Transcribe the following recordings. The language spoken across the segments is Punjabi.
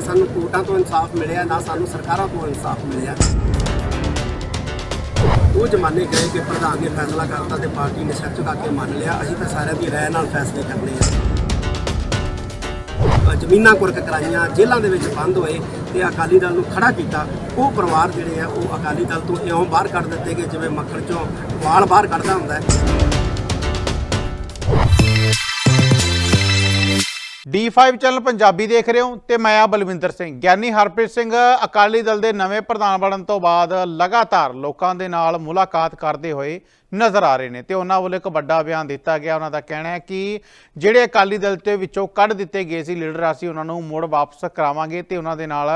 ਨਾ ਸਾਨੂੰ ਕੋਰਟਾਂ ਤੋਂ ਇਨਸਾਫ ਮਿਲਿਆ, ਨਾ ਸਾਨੂੰ ਸਰਕਾਰਾਂ ਤੋਂ ਇਨਸਾਫ ਮਿਲਿਆ। ਉਹ ਜ਼ਮਾਨੇ ਗਏ ਕਿ ਪ੍ਰਧਾਨ ਨੇ ਫੈਸਲਾ ਕਰਤਾ ਤੇ ਪਾਰਟੀ ਨੇ ਸਿਰ ਝੁਕਾ ਕੇ ਮੰਨ ਲਿਆ। ਅਸੀਂ ਤਾਂ ਸਾਰਿਆਂ ਦੀ ਰਾਏ ਨਾਲ ਫੈਸਲੇ ਕਰਨੇ ਆ। ਜ਼ਮੀਨਾਂ ਕੁਰਕ ਕਰਾਈਆਂ, ਜੇਲ੍ਹਾਂ ਦੇ ਵਿੱਚ ਬੰਦ ਹੋਏ ਤੇ ਅਕਾਲੀ ਦਲ ਨੂੰ ਖੜਾ ਕੀਤਾ। ਉਹ ਪਰਿਵਾਰ ਜਿਹੜੇ ਆ, ਉਹ ਅਕਾਲੀ ਦਲ ਤੋਂ ਇਉਂ ਬਾਹਰ ਕੱਢ ਦਿੱਤੇ ਗਏ ਜਿਵੇਂ ਮੱਖਣ ਚੋਂ ਵਾਲ ਬਾਹਰ ਕੱਢਦਾ ਹੁੰਦਾ ਹੈ। D5 ਚੈਨਲ ਪੰਜਾਬੀ ਦੇਖ ਰਹੇ ਹੋ ਤੇ ਮੈਂ ਆ ਬਲਵਿੰਦਰ ਸਿੰਘ। ਗਿਆਨੀ ਹਰਪ੍ਰੀਤ ਸਿੰਘ, ਅਕਾਲੀ ਦਲ ਦੇ ਨਵੇਂ ਪ੍ਰਧਾਨ ਬਣਨ ਤੋਂ ਬਾਅਦ ਲਗਾਤਾਰ ਲੋਕਾਂ ਦੇ ਨਾਲ ਮੁਲਾਕਾਤ ਕਰਦੇ ਹੋਏ ਨਜ਼ਰ ਆ ਰਹੇ ਨੇ ਤੇ ਉਹਨਾਂ ਵੱਲੋਂ ਇੱਕ ਵੱਡਾ ਬਿਆਨ ਦਿੱਤਾ ਗਿਆ। ਉਹਨਾਂ ਦਾ ਕਹਿਣਾ ਹੈ ਕਿ ਜਿਹੜੇ ਅਕਾਲੀ ਦਲ ਤੇ ਵਿੱਚੋਂ ਕੱਢ ਦਿੱਤੇ ਗਏ ਸੀ ਲੀਡਰ, ਅਸੀਂ ਉਹਨਾਂ ਨੂੰ ਮੁੜ ਵਾਪਸ ਕਰਾਵਾਂਗੇ ਤੇ ਉਹਨਾਂ ਦੇ ਨਾਲ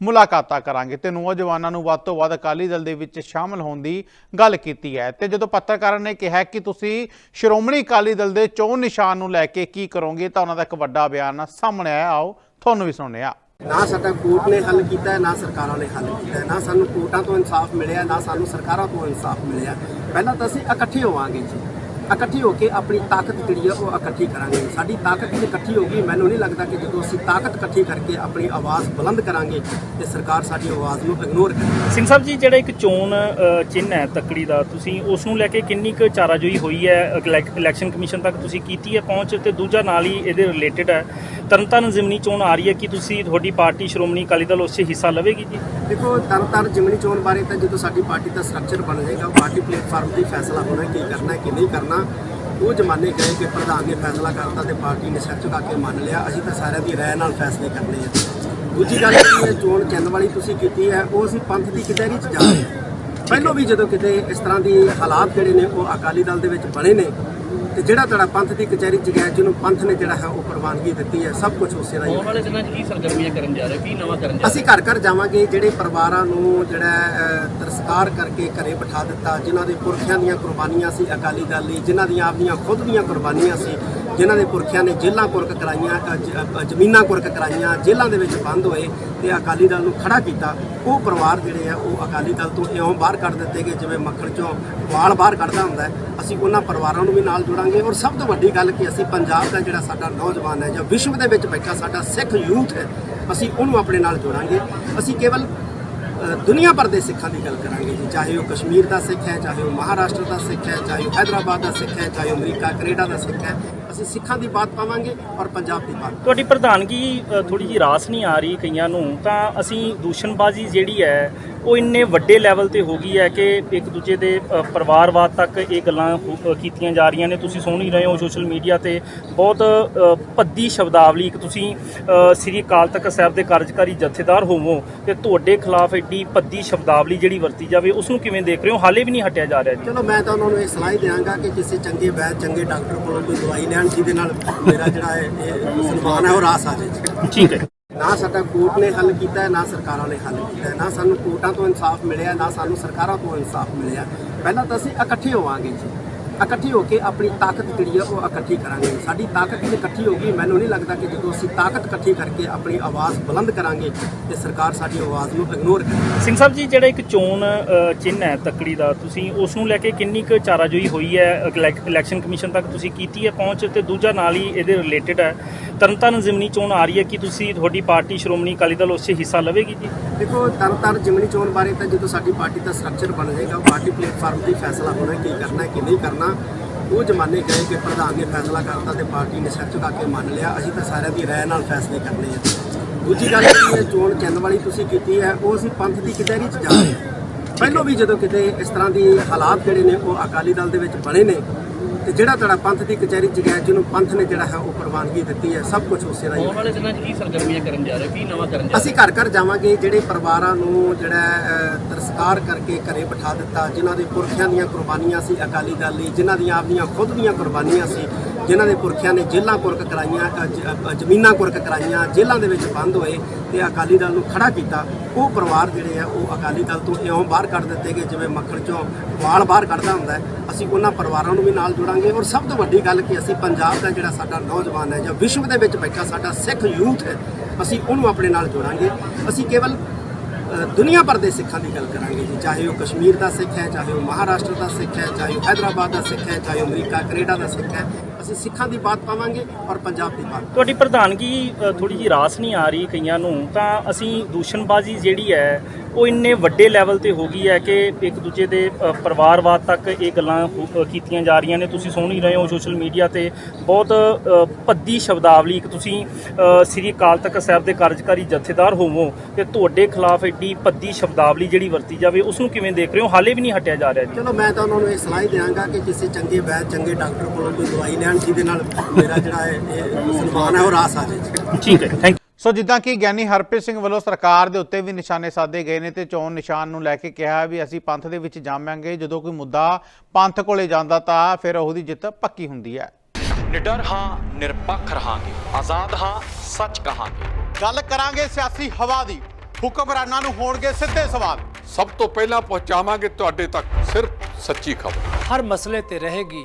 ਮੁਲਾਕਾਤਾਂ ਕਰਾਂਗੇ। ਤੇ ਨੌਜਵਾਨਾਂ ਨੂੰ ਵੱਧ ਤੋਂ ਵੱਧ ਅਕਾਲੀ ਦਲ ਦੇ ਵਿੱਚ ਸ਼ਾਮਲ ਹੋਣ ਦੀ ਗੱਲ ਕੀਤੀ ਹੈ। ਤੇ ਜਦੋਂ ਪੱਤਰਕਾਰਾਂ ਨੇ ਕਿਹਾ ਕਿ ਤੁਸੀਂ ਸ਼੍ਰੋਮਣੀ ਅਕਾਲੀ ਦਲ ਦੇ ਚੋਣ ਨਿਸ਼ਾਨ ਨੂੰ ਲੈ ਕੇ ਕੀ ਕਰੋਗੇ, ਤਾਂ ਉਹਨਾਂ ਦਾ ਇੱਕ ਵੱਡਾ ਬਿਆਨ ਸਾਹਮਣੇ ਆਇਆ, ਆਓ, ਤੁਹਾਨੂੰ ਵੀ ਸੁਣਨੇ ਆ ਨਾ ਸਾਡਾ ਕੋਰਟ ਨੇ ਹੱਲ ਕੀਤਾ ਹੈ ਨਾ ਸਰਕਾਰਾਂ ਨੇ ਹੱਲ ਕੀਤਾ ਹੈ ਨਾ ਸਾਨੂੰ ਕੋਰਟਾਂ ਤੋਂ ਇਨਸਾਫ ਮਿਲਿਆ, ਨਾ ਸਾਨੂੰ ਸਰਕਾਰਾਂ ਤੋਂ ਇਨਸਾਫ ਮਿਲਿਆ। ਪਹਿਲਾਂ ਤਾਂ ਅਸੀਂ ਇਕੱਠੇ ਹੋਵਾਂਗੇ ਜੀ। ਇਕੱਠੇ ਹੋ ਕੇ ਆਪਣੀ ਤਾਕਤ ਜਿਹੜੀ ਆ ਉਹ ਇਕੱਠੀ ਕਰਾਂਗੇ। ਸਾਡੀ ਤਾਕਤ ਜੇ ਇਕੱਠੀ ਹੋਗੀ ਮੈਨੂੰ ਨਹੀਂ ਲੱਗਦਾ ਕਿ ਜਦੋਂ ਅਸੀਂ ਤਾਕਤ ਇਕੱਠੀ ਕਰਕੇ ਆਪਣੀ ਆਵਾਜ਼ ਬੁਲੰਦ ਕਰਾਂਗੇ ਤੇ ਸਰਕਾਰ ਸਾਡੀ ਆਵਾਜ਼ ਨੂੰ ਇਗਨੋਰ ਕਰੇਗੀ ਸਿੰਘ ਸਾਹਿਬ ਜੀ ਜਿਹੜਾ ਇੱਕ ਚੋਣ ਅ, ਚਿੰਨ੍ਹ ਹੈ ਤੱਕੜੀ ਦਾ ਤੁਸੀਂ ਉਸ ਨੂੰ ਲੈ ਕੇ ਕਿੰਨੀ ਕੁ ਚਾਰਾਜੋਈ ਹੋਈ ਹੈ? ਇਲੈਕ- ਇਲੈਕਸ਼ਨ ਕਮਿਸ਼ਨ ਤੱਕ ਤੁਸੀਂ ਕੀਤੀ ਹੈ ਪਹੁੰਚ ਤੇ ਦੂਜਾ ਨਾਲ ਹੀ ਇਹਦੇ ਰਿਲੇਟਡ ਹੈ। ਤਰਨਤਾਰਨ ਜ਼ਿਮਨੀ ਚੋਣ ਆ ਰਹੀ ਹੈ ਕਿ ਤੁਸੀਂ ਤੁਹਾਡੀ ਪਾਰਟੀ ਸ਼੍ਰੋਮਣੀ ਅਕਾਲੀ ਦਲ ਉਸ 'ਚ ਹਿੱਸਾ ਲਵੇਗੀ ਜੀ? ਦੇਖੋ ਤਰ ਜਿਮਨੀ ਚੋਣ ਬਾਰੇ ਤਾਂ ਜਦੋਂ ਸਾਡੀ ਪਾਰਟੀ ਦਾ ਸਟਰਕਚਰ ਬਣ ਜਾਏਗਾ ਪਾਰਟੀ ਪਲੇਟਫਾਰਮ ਤੇ ਫੈਸਲਾ ਹੋਣਾ ਕੀ ਕਰਨਾ ਕੀ ਨਹੀਂ ਕਰਨਾ। ਉਹ ਜ਼ਮਾਨੇ ਗਏ ਕਿ ਪ੍ਰਧਾਨ ਨੇ ਫੈਸਲਾ ਕਰਤਾ ਤੇ ਪਾਰਟੀ ਨੇ ਸਿਰ ਝੁਕਾ ਕੇ ਮੰਨ ਲਿਆ। ਅਸੀਂ ਤਾਂ ਸਾਰਿਆਂ ਦੀ ਰਾਏ ਨਾਲ ਫੈਸਲੇ ਕਰਨੇ ਆ। ਦੂਜੀ ਗੱਲ ਕੀ ਹੈ, ਚੋਣ ਚਿੰਨ ਵਾਲੀ ਤੁਸੀਂ ਕੀਤੀ ਹੈ, ਉਹ ਅਸੀਂ ਪੰਥ ਦੀ ਕਚਹਿਰੀ 'ਚ ਜਾ ਰਹੇ ਹਾਂ ਪਹਿਲਾਂ ਵੀ ਜਦੋਂ ਕਿਤੇ ਇਸ ਤਰ੍ਹਾਂ ਦੀ ਹਾਲਾਤ ਜਿਹੜੇ ਨੇ, ਉਹ ਅਕਾਲੀ ਦਲ ਦੇ ਵਿੱਚ ਬਣੇ ਨੇ ਤੇ ਜਿਹੜਾ ਤੁਹਾਡਾ ਪੰਥ ਦੀ ਕਚਹਿਰੀ 'ਚ ਗਿਆ ਜਿਹਨੂੰ ਪੰਥ ਨੇ ਜਿਹੜਾ ਹੈ ਉਹ ਪ੍ਰਵਾਨਗੀ ਦਿੱਤੀ ਹੈ ਸਭ ਕੁਝ ਉਸੇ ਦਾ ਹੀ ਆਉਣ ਵਾਲੇ ਦਿਨਾਂ 'ਚ ਕੀ ਸਰਗਰਮੀਆਂ ਕਰਨ ਜਾ ਰਹੇ? ਕੀ ਨਵਾਂ ਕਰਨ ਜਾ ਰਹੇ ਅਸੀਂ ਘਰ ਘਰ ਜਾਵਾਂਗੇ ਜਿਹੜੇ ਪਰਿਵਾਰਾਂ ਨੂੰ ਜਿਹੜਾ ਤਿਰਸਕਾਰ ਕਰਕੇ ਘਰੇ ਬਿਠਾ ਦਿੱਤਾ ਜਿਨ੍ਹਾਂ ਦੇ ਪੁਰਖਿਆਂ ਦੀਆਂ ਕੁਰਬਾਨੀਆਂ ਸੀ ਅਕਾਲੀ ਦਲ ਲਈ ਜਿਨ੍ਹਾਂ ਦੀਆਂ ਆਪਣੀਆਂ ਖੁਦ ਦੀਆਂ ਕੁਰਬਾਨੀਆਂ ਸੀ ਜਿਨ੍ਹਾਂ ਦੇ ਪੁਰਖਿਆਂ ਨੇ ਜੇਲ੍ਹਾਂ ਕੁਰਕ ਕਰਾਈਆਂ ਜ਼ਮੀਨਾਂ ਕੁਰਕ ਕਰਾਈਆਂ ਜੇਲ੍ਹਾਂ ਦੇ ਵਿੱਚ ਬੰਦ ਹੋਏ ਤੇ ਅਕਾਲੀ ਦਲ ਨੂੰ ਖੜਾ ਕੀਤਾ, ਉਹ ਪਰਿਵਾਰ ਜਿਹੜੇ ਆ, ਉਹ ਅਕਾਲੀ ਦਲ ਤੋਂ ਇਉਂ ਬਾਹਰ ਕੱਢ ਦਿੱਤੇ ਗਏ, ਜਿਵੇਂ ਮੱਖਣ ਚੋਂ ਵਾਲ ਬਾਹਰ ਕੱਢਦਾ ਹੁੰਦਾ ਅਸੀਂ ਉਹਨਾਂ ਪਰਿਵਾਰਾਂ ਨੂੰ ਵੀ ਨਾਲ ਜੋੜਾਂਗੇ ਔਰ ਸਭ ਤੋਂ ਵੱਡੀ ਗੱਲ ਕਿ ਅਸੀਂ ਪੰਜਾਬ ਦਾ ਜਿਹੜਾ ਸਾਡਾ ਨੌਜਵਾਨ ਹੈ ਜਾਂ ਵਿਸ਼ਵ ਦੇ ਵਿੱਚ ਬੈਠਾ ਸਾਡਾ ਸਿੱਖ ਯੂਥ ਹੈ, ਅਸੀਂ ਉਹਨੂੰ ਆਪਣੇ ਨਾਲ ਜੋੜਾਂਗੇ। ਅਸੀਂ ਕੇਵਲ ਦੁਨੀਆ ਭਰ ਦੇ ਸਿੱਖਾਂ ਦੀ ਗੱਲ ਕਰਾਂਗੇ ਜੀ, ਚਾਹੇ ਉਹ ਕਸ਼ਮੀਰ ਦਾ ਸਿੱਖ ਹੈ, ਚਾਹੇ ਉਹ ਮਹਾਰਾਸ਼ਟਰ ਦਾ ਸਿੱਖ ਹੈ, ਚਾਹੇ ਉਹ ਹੈਦਰਾਬਾਦ ਦਾ ਸਿੱਖ ਹੈ, ਚਾਹੇ ਉਹ ਅਮਰੀਕਾ, ਕੈਨੇਡਾ ਦਾ ਸਿੱਖ ਹੈ। ਅਸੀਂ ਸਿੱਖਾਂ ਦੀ ਬਾਤ ਪਾਵਾਂਗੇ ਔਰ ਪੰਜਾਬ ਦੀ ਬਾਤ ਤੁਹਾਡੀ ਪ੍ਰਧਾਨਗੀ ਥੋੜੀ ਜੀ ਰਾਸ ਨਹੀਂ ਆ ਰਹੀ ਕਈਆਂ ਨੂੰ। ਤਾਂ ਅਸੀਂ ਦੂਸ਼ਣਬਾਜ਼ੀ ਜਿਹੜੀ ਹੈ ਉਹ ਇੰਨੇ ਵੱਡੇ ਲੈਵਲ ਤੇ ਹੋ ਗਈ ਹੈ ਕਿ ਇੱਕ ਦੂਜੇ ਦੇ ਪਰਿਵਾਰਵਾਦ ਤੱਕ ਇਹ ਗੱਲਾਂ ਕੀਤੀਆਂ ਜਾ ਰਹੀਆਂ ਨੇ। ਤੁਸੀਂ ਸੁਣ ਹੀ ਰਹੇ ਹੋ ਸੋਸ਼ਲ ਮੀਡੀਆ ਤੇ। ਬਹੁਤ ਭੱਦੀ ਸ਼ਬਦਾਵਲੀ ਇੱਕ ਤੁਸੀਂ ਸ੍ਰੀ ਅਕਾਲ ਤਖਤ ਸਾਹਿਬ ਦੇ ਕਾਰਜਕਾਰੀ ਜਥੇਦਾਰ ਹੋਵੋ ਤੇ ਤੁਹਾਡੇ ਖਿਲਾਫ ਐਡੀ ਭੱਦੀ ਸ਼ਬਦਾਵਲੀ ਜਿਹੜੀ ਵਰਤੀ ਜਾਵੇ ਉਸ ਨੂੰ ਕਿਵੇਂ ਦੇਖ ਰਹੇ ਹੋ? ਹਾਲੇ ਵੀ ਨਹੀਂ ਹਟਿਆ ਜਾ ਰਿਹਾ ਜੀ। ਚਲੋ ਮੈਂ ਤਾਂ ਉਹਨਾਂ ਨੂੰ ਇਹ ਸਲਾਹ ਹੀ ਦਿਆਂਗਾ ਕਿ ਕਿਸੇ ਚੰਗੇ ਵੈਦ ਚੰਗੇ ਡਾਕਟਰ ਕੋਲੋਂ ਕੋਈ ਦਵਾਈ ਲੈਣ ਜਿਹਦੇ ਨਾਲ ਮੇਰਾ ਜਿਹੜਾ ਇਹ ਸਨਮਾਨ ਹੈ ਉਹ ਰਾਸ ਆ ਜਾਏ ਠੀਕ ਹੈ ਨਾ ਸਾਡਾ ਕੋਰਟ ਨੇ ਹੱਲ ਕੀਤਾ ਨਾ ਸਰਕਾਰਾਂ ਨੇ ਹੱਲ ਕੀਤਾ। ਨਾ ਸਾਨੂੰ ਕੋਰਟਾਂ ਤੋਂ ਇਨਸਾਫ ਮਿਲਿਆ ਨਾ ਸਾਨੂੰ ਸਰਕਾਰਾਂ ਤੋਂ ਇਨਸਾਫ ਮਿਲਿਆ। ਪਹਿਲਾਂ ਤਾਂ ਅਸੀਂ ਇਕੱਠੇ ਹੋਵਾਂਗੇ ਜੀ। ਇਕੱਠੇ ਹੋ ਕੇ ਆਪਣੀ ਤਾਕਤ ਜਿਹੜੀ ਆ ਉਹ ਇਕੱਠੀ ਕਰਾਂਗੇ। ਸਾਡੀ ਤਾਕਤ ਜੇ ਇਕੱਠੀ ਹੋ ਗਈ ਮੈਨੂੰ ਨਹੀਂ ਲੱਗਦਾ ਕਿ ਜਦੋਂ ਅਸੀਂ ਤਾਕਤ ਇਕੱਠੀ ਕਰਕੇ ਆਪਣੀ ਆਵਾਜ਼ ਬੁਲੰਦ ਕਰਾਂਗੇ ਤੇ ਸਰਕਾਰ ਸਾਡੀ ਆਵਾਜ਼ ਨੂੰ ਇਗਨੋਰ ਕਰੇਗੀ ਸਿੰਘ ਸਾਹਿਬ ਜੀ ਜਿਹੜਾ ਇੱਕ ਚੋਣ ਅ, ਚਿੰਨ੍ਹ ਹੈ ਤੱਕੜੀ ਦਾ ਤੁਸੀਂ ਉਸ ਨੂੰ ਲੈ ਕੇ ਕਿੰਨੀ ਕੁ ਚਾਰਾਜੋਈ ਹੋਈ ਹੈ? ਇਲੈਕ- ਇਲੈਕਸ਼ਨ ਕਮਿਸ਼ਨ ਤੱਕ ਤੁਸੀਂ ਕੀਤੀ ਹੈ ਪਹੁੰਚ ਤੇ ਦੂਜਾ ਨਾਲ ਹੀ ਇਹਦੇ ਰਿਲੇਟਡ ਹੈ। ਤਰਨਤਾਰਨ ਜ਼ਿਮਨੀ ਚੋਣ ਆ ਰਹੀ ਹੈ। ਕਿ ਤੁਸੀਂ ਤੁਹਾਡੀ ਪਾਰਟੀ ਸ਼੍ਰੋਮਣੀ ਅਕਾਲੀ ਦਲ ਉਸ 'ਚ ਹਿੱਸਾ ਲਵੇਗੀ ਜੀ? ਦੇਖੋ ਤਰ ਜਿਮਨੀ ਚੋਣ ਬਾਰੇ ਤਾਂ ਜਦੋਂ ਸਾਡੀ ਪਾਰਟੀ ਦਾ ਸਟਰਕਚਰ ਬਣ ਜਾਏਗਾ ਪਾਰਟੀ ਪਲੇਟਫਾਰਮ ਤੇ ਫੈਸਲਾ ਹੋਣਾ ਕੀ ਕਰਨਾ ਕੀ ਨਹੀਂ ਕਰਨਾ ਉਹ ਜ਼ਮਾਨੇ ਗਏ ਕਿ ਪ੍ਰਧਾਨ ਨੇ ਫੈਸਲਾ ਕਰਤਾ ਤੇ ਪਾਰਟੀ ਨੇ ਸਿਰ ਝੁਕਾ ਕੇ ਮੰਨ ਲਿਆ। ਅਸੀਂ ਤਾਂ ਸਾਰਿਆਂ ਦੀ ਰਾਏ ਨਾਲ ਫੈਸਲੇ ਕਰਨੇ ਆ। ਦੂਜੀ ਗੱਲ ਕੀ ਹੈ ਚੋਣ ਚਿੰਨ ਵਾਲੀ ਤੁਸੀਂ ਕੀਤੀ ਹੈ ਉਹ ਅਸੀਂ ਪੰਥ ਦੀ ਕਚਹਿਰੀ 'ਚ ਜਾ ਰਹੇ ਹਾਂ। ਪਹਿਲਾਂ ਵੀ ਜਦੋਂ ਕਿਤੇ ਇਸ ਤਰ੍ਹਾਂ ਦੀ ਹਾਲਾਤ ਜਿਹੜੇ ਨੇ ਉਹ ਅਕਾਲੀ ਦਲ ਦੇ ਵਿੱਚ ਬਣੇ ਨੇ ਤੇ ਜਿਹੜਾ ਤੁਹਾਡਾ ਪੰਥ ਦੀ ਕਚਹਿਰੀ 'ਚ ਗਿਆ ਜਿਹਨੂੰ ਪੰਥ ਨੇ ਜਿਹੜਾ ਹੈ ਉਹ ਪ੍ਰਵਾਨਗੀ ਦਿੱਤੀ ਹੈ ਸਭ ਕੁਝ ਉਸੇ ਦਾ ਹੀ ਆਉਣ ਵਾਲੇ ਦਿਨਾਂ 'ਚ ਕੀ ਸਰਗਰਮੀਆਂ ਕਰਨ ਜਾ ਰਹੇ? ਕੀ ਨਵਾਂ ਕਰਨ ਜਾ ਰਹੇ ਅਸੀਂ ਘਰ ਘਰ ਜਾਵਾਂਗੇ ਜਿਹੜੇ ਪਰਿਵਾਰਾਂ ਨੂੰ ਜਿਹੜਾ ਤਿਰਸਕਾਰ ਕਰਕੇ ਘਰੇ ਬਿਠਾ ਦਿੱਤਾ ਜਿਨ੍ਹਾਂ ਦੇ ਪੁਰਖਿਆਂ ਦੀਆਂ ਕੁਰਬਾਨੀਆਂ ਸੀ ਅਕਾਲੀ ਦਲ ਲਈ ਜਿਨ੍ਹਾਂ ਦੀਆਂ ਆਪਣੀਆਂ ਖੁਦ ਦੀਆਂ ਕੁਰਬਾਨੀਆਂ ਸੀ ਜਿਨ੍ਹਾਂ ਦੇ ਪੁਰਖਿਆਂ ਨੇ ਜੇਲ੍ਹਾਂ ਕੁਰਕ ਕਰਾਈਆਂ ਅ, ਜ਼ਮੀਨਾਂ ਕੁਰਕ ਕਰਾਈਆਂ ਜੇਲ੍ਹਾਂ ਦੇ ਵਿੱਚ ਬੰਦ ਹੋਏ ਤੇ ਅਕਾਲੀ ਦਲ ਨੂੰ ਖੜਾ ਕੀਤਾ। ਉਹ ਪਰਿਵਾਰ ਜਿਹੜੇ ਆ ਉਹ ਅਕਾਲੀ ਦਲ ਤੋਂ ਇਉਂ ਬਾਹਰ ਕੱਢ ਦਿੱਤੇ ਗਏ ਜਿਵੇਂ ਮੱਖਣ ਚੋਂ ਵਾਲ ਬਾਹਰ ਕੱਢਦਾ ਹੁੰਦਾ ਅਸੀਂ ਉਹਨਾਂ ਪਰਿਵਾਰਾਂ ਨੂੰ ਵੀ ਨਾਲ ਜੋੜਾਂਗੇ ਔਰ ਸਭ ਤੋਂ ਵੱਡੀ ਗੱਲ ਕਿ ਅਸੀਂ ਪੰਜਾਬ ਦਾ ਜਿਹੜਾ ਸਾਡਾ ਨੌਜਵਾਨ ਹੈ ਜਾਂ ਵਿਸ਼ਵ ਦੇ ਵਿੱਚ ਬੈਠਾ ਸਾਡਾ ਸਿੱਖ ਯੂਥ ਹੈ ਅਸੀਂ ਉਹਨੂੰ ਆਪਣੇ ਨਾਲ ਜੋੜਾਂਗੇ। ਅਸੀਂ ਕੇਵਲ ਅ, ਦੁਨੀਆ ਭਰ ਦੇ ਸਿੱਖਾਂ ਦੀ ਗੱਲ ਕਰਾਂਗੇ ਜੀ। ਚਾਹੇ ਉਹ ਕਸ਼ਮੀਰ ਦਾ ਸਿੱਖ ਹੈ ਚਾਹੇ ਉਹ ਮਹਾਰਾਸ਼ਟਰ ਦਾ ਸਿੱਖ ਹੈ ਚਾਹੇ ਉਹ ਹੈਦਰਾਬਾਦ ਦਾ ਸਿੱਖ ਹੈ ਚਾਹੇ ਉਹ ਅਮਰੀਕਾ ਕੈਨੇਡਾ ਦਾ ਸਿੱਖ ਹੈ। ਅਸੀਂ ਸਿੱਖਾਂ ਦੀ ਬਾਤ ਪਾਵਾਂਗੇ ਔਰ ਪੰਜਾਬ ਦੀ ਬਾਤ ਤੁਹਾਡੀ ਪ੍ਰਧਾਨਗੀ ਥੋੜੀ ਜੀ ਰਾਸ ਨਹੀਂ ਆ ਰਹੀ ਕਈਆਂ ਨੂੰ। ਤਾਂ ਅਸੀਂ ਦੂਸ਼ਣਬਾਜ਼ੀ ਜਿਹੜੀ ਹੈ ਉਹ ਇੰਨੇ ਵੱਡੇ ਲੈਵਲ ਤੇ ਹੋ ਗਈ ਹੈ ਕਿ ਇੱਕ ਦੂਜੇ ਦੇ ਪਰਿਵਾਰਵਾਦ ਤੱਕ ਇਹ ਗੱਲਾਂ ਕੀਤੀਆਂ ਜਾ ਰਹੀਆਂ ਨੇ। ਤੁਸੀਂ ਸੁਣ ਹੀ ਰਹੇ ਹੋ ਸੋਸ਼ਲ ਮੀਡੀਆ ਤੇ ਬਹੁਤ ਭੱਦੀ ਸ਼ਬਦਾਵਲੀ। ਇੱਕ ਤੁਸੀਂ ਸ੍ਰੀ ਅਕਾਲ ਤਖਤ ਸਾਹਿਬ ਦੇ ਕਾਰਜਕਾਰੀ ਜਥੇਦਾਰ ਹੋਵੋ ਤੇ ਤੁਹਾਡੇ ਖਿਲਾਫ ਐਡੀ ਭੱਦੀ ਸ਼ਬਦਾਵਲੀ ਜਿਹੜੀ ਵਰਤੀ ਜਾਵੇ ਉਸ ਨੂੰ ਕਿਵੇਂ ਦੇਖ ਰਹੇ ਹੋ? ਹਾਲੇ ਵੀ ਨਹੀਂ ਹਟਿਆ ਜਾ ਰਿਹਾ ਚਲੋ ਮੈਂ ਤਾਂ ਉਹਨਾਂ ਨੂੰ ਇਹ ਸਲਾਹ ਹੀ ਦਿਆਂਗਾ ਕਿ ਕਿਸੇ ਚੰਗੇ ਵੈਦ ਚੰਗੇ ਡਾਕਟਰ ਕੋਲੋਂ ਕੋਈ ਦਵਾਈ ਲੈਣ ਜਿਹਦੇ ਨਾਲ ਮੇਰਾ ਜਿਹੜਾ ਇਹ ਇਹ ਸਨਮਾਨ ਹੈ ਉਹ ਰਾਸ ਆ ਜਾਏ ਠੀਕ ਹੈ ਥੈਂਕ ਸੋ ਜਿੱਦਾਂ ਕਿ ਗਿਆਨੀ ਹਰਪ੍ਰੀਤ ਸਿੰਘ ਵੱਲੋਂ ਸਰਕਾਰ ਦੇ ਉੱਤੇ ਵੀ ਨਿਸ਼ਾਨੇ ਸਾਧੇ ਗਏ ਨੇ ਤੇ ਚੋਣ ਨਿਸ਼ਾਨ ਨੂੰ ਲੈ ਕੇ ਕਿਹਾ ਵੀ ਅਸੀਂ ਪੰਥ ਦੇ ਵਿੱਚ ਜਾਵਾਂਗੇ। ਜਦੋਂ ਕੋਈ ਮੁੱਦਾ ਪੰਥ ਕੋਲੇ ਜਾਂਦਾ ਤਾਂ ਫਿਰ ਉਹਦੀ ਜਿੱਤ ਪੱਕੀ ਹੁੰਦੀ ਹੈ। ਨਿਡਰ ਹਾਂ ਨਿਰਪੱਖ ਰਹਾਂਗੇ। ਆਜ਼ਾਦ ਹਾਂ ਸੱਚ ਕਹਾਂਗੇ। ਗੱਲ ਕਰਾਂਗੇ ਸਿਆਸੀ ਹਵਾ ਦੀ। ਹੁਕਮਰਾਨਾਂ ਨੂੰ ਹੋਣਗੇ ਸਿੱਧੇ ਸਵਾਲ। ਸਭ ਤੋਂ ਪਹਿਲਾਂ ਪਹੁੰਚਾਵਾਂਗੇ ਤੁਹਾਡੇ ਤੱਕ ਸਿਰਫ ਸੱਚੀ ਖਬਰ। ਹਰ ਮਸਲੇ ਤੇ ਰਹੇਗੀ